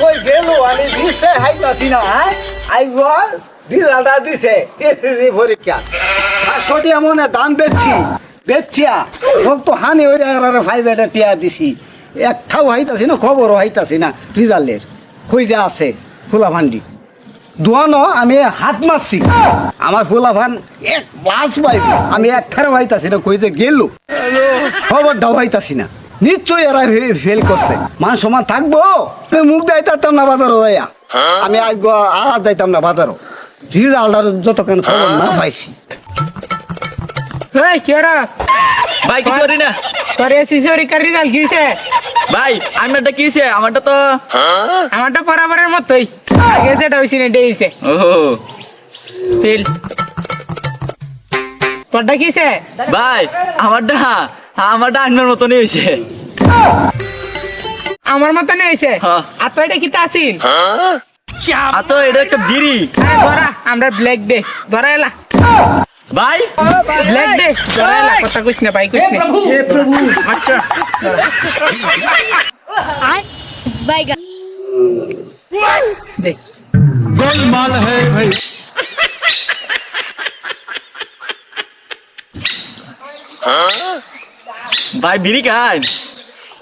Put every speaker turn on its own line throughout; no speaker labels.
কই গেল আমি দিছে না হ্যাঁ? দিছে একটাও না, খবরও না, রিজাল্টের। যে আছে ফুলাভান্ডি দোয়ানো, আমি হাত মারছি। আমার ফুলাভান এক লাশ পাইব। আমি এক ফেরো হাইতাছি না যে গেল। খবর দাও হাইতাছি না। নিশ্চয়ই এরা ফেল করছে। মান সমান থাকব? মুখ যাইতাম না বাজারও যাইয়া। আমি আজ আর যাইতাম না বাজারও। রিজাল্টার যতক্ষণ খবর না পাইছি।
এই কেরাস
ভাই কিছু করি না। আমারটা আমারটা তো
আমারটা বরাবরের মতোই। আগে যেটা হয়েছে না
ফেল
তোরটা কিছে
ভাই আমারটা আমারটা আনবার মতনই হয়েছে
আমার মতন হয়েছে
হ্যাঁ।
আর তো এটা কিতা আসিন
আর তো এটা একটা বিড়ি।
ধরা আমরা ব্ল্যাক ডে ধরা এলা।
ভাই?
ব্ল্যাক ডে ধরা এলা কথা কইস না ভাই কইস না। আচ্ছা
বাইগা
দেখ
ভাই বিড়ি খান
মাথাটা একটু এই বেটা বিদায়
ভাই কালে কালে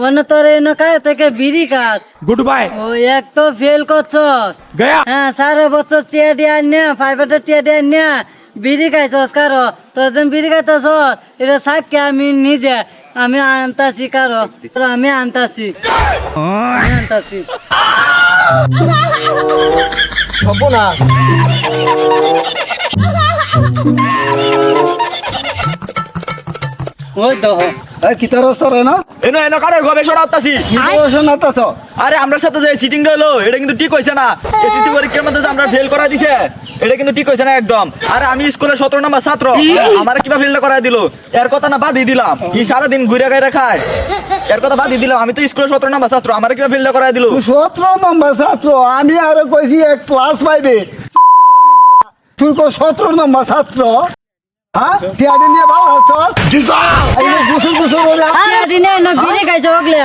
মনে তোর এন কাজ থেকে বিড়ি কাজ
গুড বাই
ও এক তো ফেল করছস।
গয়া।
হ্যাঁ সারা বছর টিয়া ডিয়া নে ফাইভেটে টিয়া ডিয়া নে বিড়ি খাইছস কারও? তোর যেন বিড়ি খাইতেছস এটা সাক্ষী আমি নিজে আমি আনতাছি কারও আমি আনতাছি। আনতাছি।
হব না
ওই তো
হয় কি না?
এনো এনো কারে গবেষণা আত্তাছি
কি পড়াশোনা
আরে আমরা সাথে যে সিটিং হলো এটা কিন্তু ঠিক হইছে না। এসএসসি পরীক্ষার মধ্যে আমরা ফেল করা দিছে এটা কিন্তু ঠিক হইছে না একদম। আরে আমি স্কুলে 17 নম্বর ছাত্র। আমার কিবা ফেল করা দিল? এর কথা না বাদই দিলাম। কি সারা দিন ঘুরে গাইরে খায়। এর কথা বাদই দিলাম। আমি তো স্কুলে 17 নম্বর ছাত্র। আমার কিবা ফেল করা দিল?
তুই সতেরো নম্বর ছাত্র। আমি আরও কইছি এক ক্লাস পাইবে তুই কো সতেরো নম্বর ছাত্র। হ্যাঁ? চেয়ারে নিয়ে ভালো আছস এই যে গুসুর গুসুর ওরা
টিয়া দিনে না বিড়ি খাইছ ওগলে